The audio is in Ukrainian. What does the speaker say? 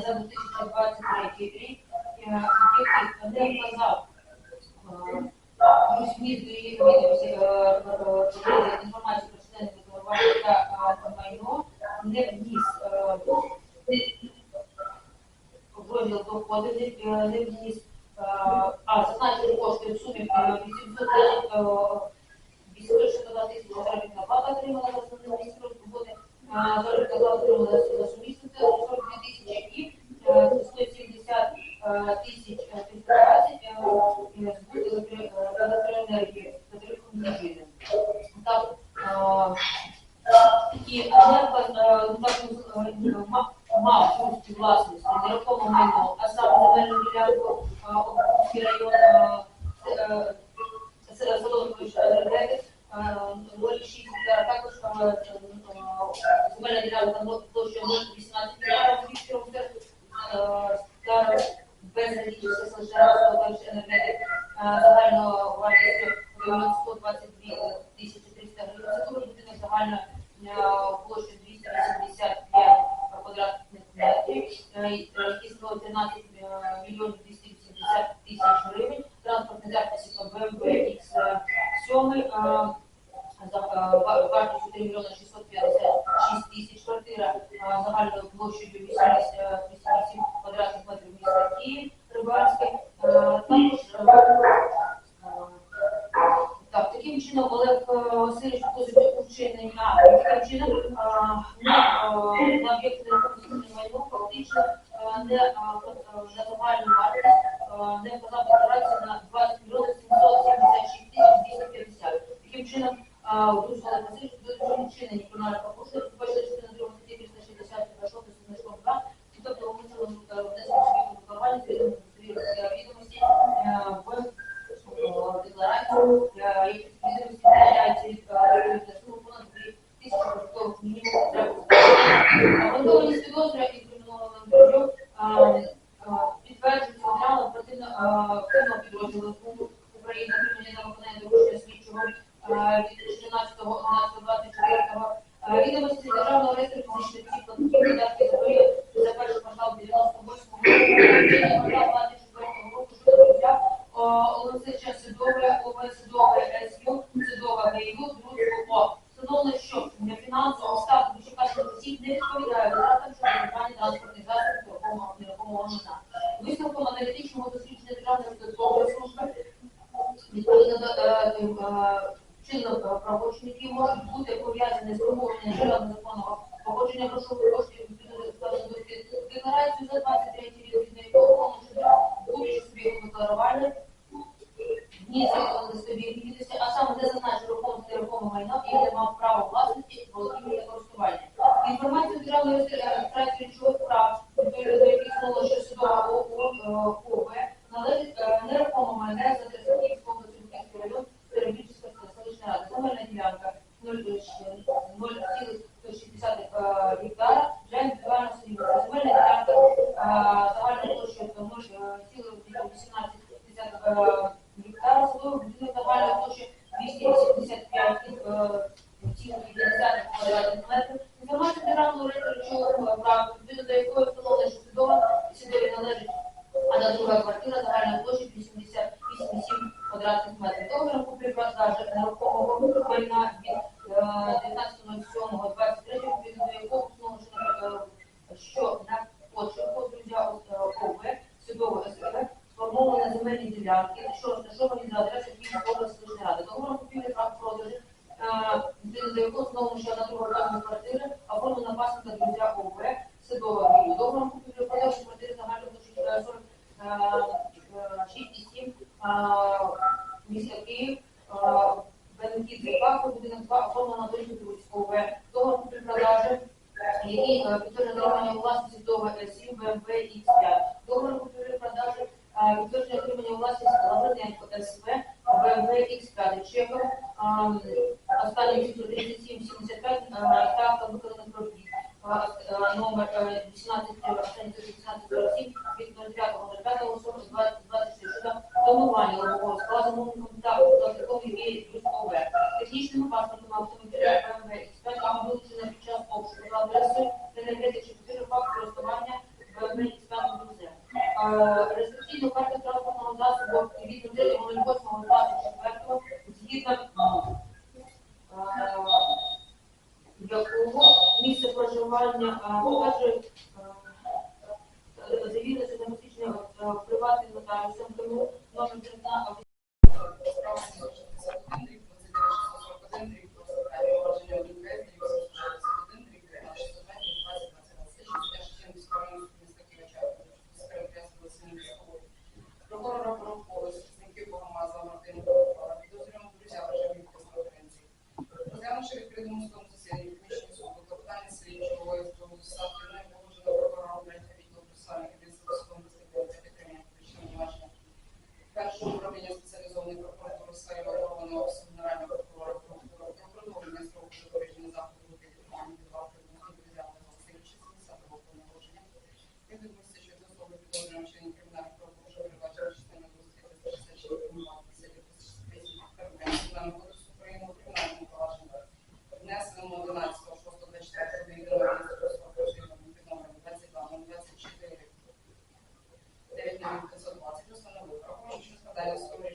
за 2023 рік, який не вказав зміст е, е, інформацію про членів декларування та майно, не вніс е, в розділ доходи, не, вніс, а зазначені кошти в сумі е, 810 е, 860 тисяч заробітна отримала за основним місцем роботи, заробітна плата отримала за за 42 тисячі і 170 е, тисяч е, 320 е, е, збут електро- е, електроенергії за тарифом бюджету. Так, е, і енерго, е, е, мав пункті власності нерухоме майно, а саме земельну ділянку е, Обухівський район е, е, це Соломович енергетик, 0,6 гектара, також е, е, земельна ділянка ну, площею 0,18 Львівського гектара, без селища також енергетик, е, загальною вартістю 122 тисячі 300 гривень. Це дуже будинок загальною е, площею 285 квадратних метрів, е, який становить 13 не вказав декларацію на 20 мільйонів 776 тисяч 250. Таким чином, Олег Васильович позицію вчинення кримінального правопорушення, перша частина 2 статті 360 26 значком 2, тобто умисли внесення світу декларування відомості е, в е, декларацію, е, які 14.11.24 Е, відомості державного реєстру осіб платників за період за перший квартал 98 року, квартал 24 року щодо взяв Олексича Сидове, ОВ Сидове СЮ, Сидова ГІУ, що фінансовий статус вищеказаних осіб не відповідає витратам щодо виконання транспортних за 23 рік від якого будучи своєму декларували дні зробили відповідності, а саме де зазначив рухомості нерухомого майна не мав право власності, володіння та користування. Інформацію державної реєстрації речових прав, до яких було що судова ОВ належить е, нерухомо майна за Терсаківського Церківський район Теребільська селищна рада. Земельна ділянка 0,60 гектара для індивідуального сім'я. Земельна ділянка е, загальною площею 0,18 гектара, садовий будинок загальною площею 285 е, цілих 50 квадратних метрів. Інформація державного реєстру прав, відповідно до якої встановлено, що судова судові належить а на друга квартира загальна площа 88,7 квадратних метрів. Договором купівлі-продажі нерухомого майна від е, 19.07.23 відповідно до якого встановлено, що на почерку друзя ОВ судового СВ сформовані земельні ділянки, що розташовані за адресою Київської області ради. Договором купівлі прав продажі е, відповідно до якого встановлено, що на друга власна квартира власника друзя ОВ судового грію. Договором купівлі продажі квартири загальної площі 40 6,7 міста Київ, Бенкіт Зіпако, будинок 2, оформлена до Друзького В. Договор купівлі-продажі, який е, підтверджує отримання у власності до ВСІ, БМВ X5. Договор купівлі-продажі, е, підтверджує отримання у власності Лавриненко СВ, БМВ X5. Чеком, формування лобового складу та пластикової мірі дружкове, технічними паспортом автомобіля ПМВ X5, а вилучена під час обшуку. За адресою ТНК-4 факт користування ПМВ X5 УЗ. Реєстраційну карту транспортного засобу від 1.08.24 згідно е, якого місце проживання е, покаже е, завідувача на посвідчення нотаріусом, тому номер yourself batalhas sobre